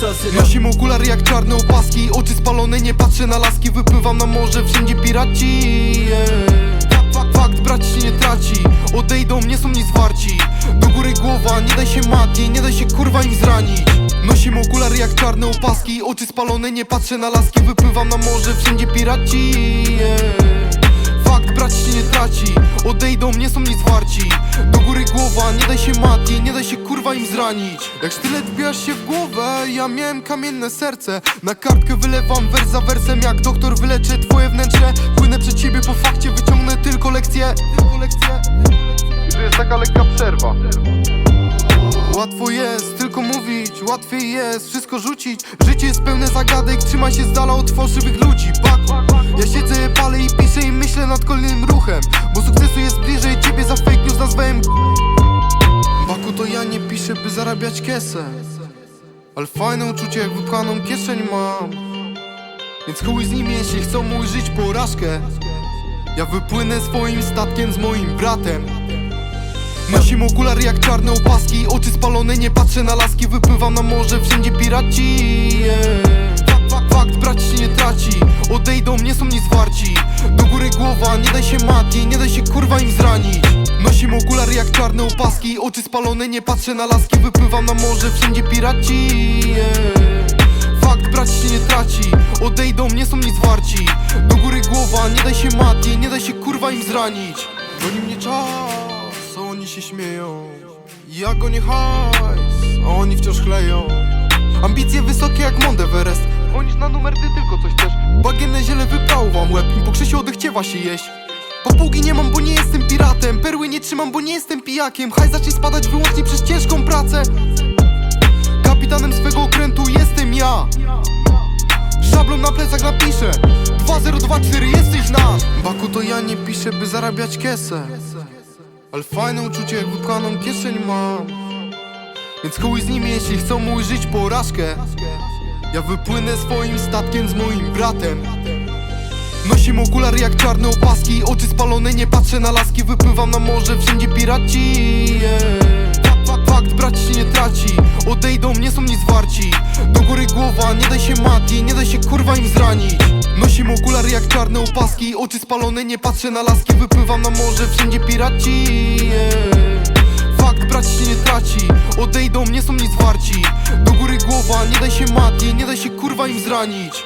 Sosyna Nosim okulary jak czarne opaski. Oczy spalone, nie patrzę na laski. Wypływam na morze, wszędzie piraci yeah. Fakt, brać się nie traci. Odejdą, nie są nic warci. Do góry głowa, nie daj się matnie Nie daj się kurwa im zranić. Nosim okulary jak czarne opaski. Oczy spalone, nie patrzę na laski. Wypływam na morze, wszędzie piraci yeah. Fakt, brać się nie traci. Odejdą, nie są nic warci. Do góry głowa, nie daj się matnie Nie daj się kurwa im zranić. Jak sztylet wbijasz się w głowę Ja miałem kamienne serce. Na kartkę wylewam wers za wersem Jak doktor wyleczę twoje wnętrze. Płynę przed ciebie po fakcie Wyciągnę tylko lekcje. Tylko lekcje. I tu jest taka lekka przerwa. Łatwo jest łatwiej jest wszystko rzucić. Życie jest pełne zagadek, trzymaj się z dala od fałszywych ludzi. Bak, ja siedzę, palę i piszę i myślę nad kolejnym ruchem. Bo sukcesu jest bliżej, ciebie za fake news nazwałem Baku to ja nie piszę, by zarabiać kiesę. Ale fajne uczucie, jak wypchaną kieszeń mam. Więc chuj z nimi, jeśli chcą żyć porażkę. Ja wypłynę swoim statkiem z moim bratem Nosim okulary jak czarne opaski. Oczy spalone, nie patrzę na laski. Wypływam na morze, wszędzie piraci yeah. Fakt, brać się nie traci. Odejdą, nie są nic warci. Do góry głowa, nie daj się matnie Nie daj się kurwa im zranić. Nosim okulary jak czarne opaski. Oczy spalone, nie patrzę na laski. Wypływam na morze, wszędzie piraci yeah. Fakt, brać się nie traci. Odejdą, nie są nic warci. Do góry głowa, nie daj się matnie Nie daj się kurwa im zranić. Goni mnie czas, się śmieją. Ja go nie hajs, a oni wciąż chleją. Ambicje wysokie jak Mount Everest. Dzwonisz na numer, ty tylko coś chcesz. Bagienne ziele wyprało wam łeb Im po krzysiu oddechciewa się jeść. Papugi nie mam, bo nie jestem piratem. Perły nie trzymam, bo nie jestem pijakiem. Haj zacznie spadać wyłącznie przez ciężką pracę. Kapitanem swego okrętu jestem ja. Szablon na plecach napiszę 2024 jesteś nasz. Baku to ja nie piszę, by zarabiać kiesę Ale fajne uczucie, jak wypchaną kieszeń mam. Więc chuj z nimi, jeśli chcą mój żyć porażkę. Ja wypłynę swoim statkiem z moim bratem. Nosim okulary jak czarne opaski Oczy spalone, nie patrzę na laski. Wypływam na morze, wszędzie piraci yeah. Fakt, brać się nie traci. Odejdą, nie są nic warci Do góry głowa, nie daj się matnie Nie daj się kurwa im zranić Nosim okulary jak czarne opaski. Oczy spalone, nie patrzę na laski. Wypływam na morze, wszędzie piraci yeah. Fakt, brać się nie traci. Odejdą, nie są nic warci Do góry głowa, nie daj się matnie Nie daj się kurwa im zranić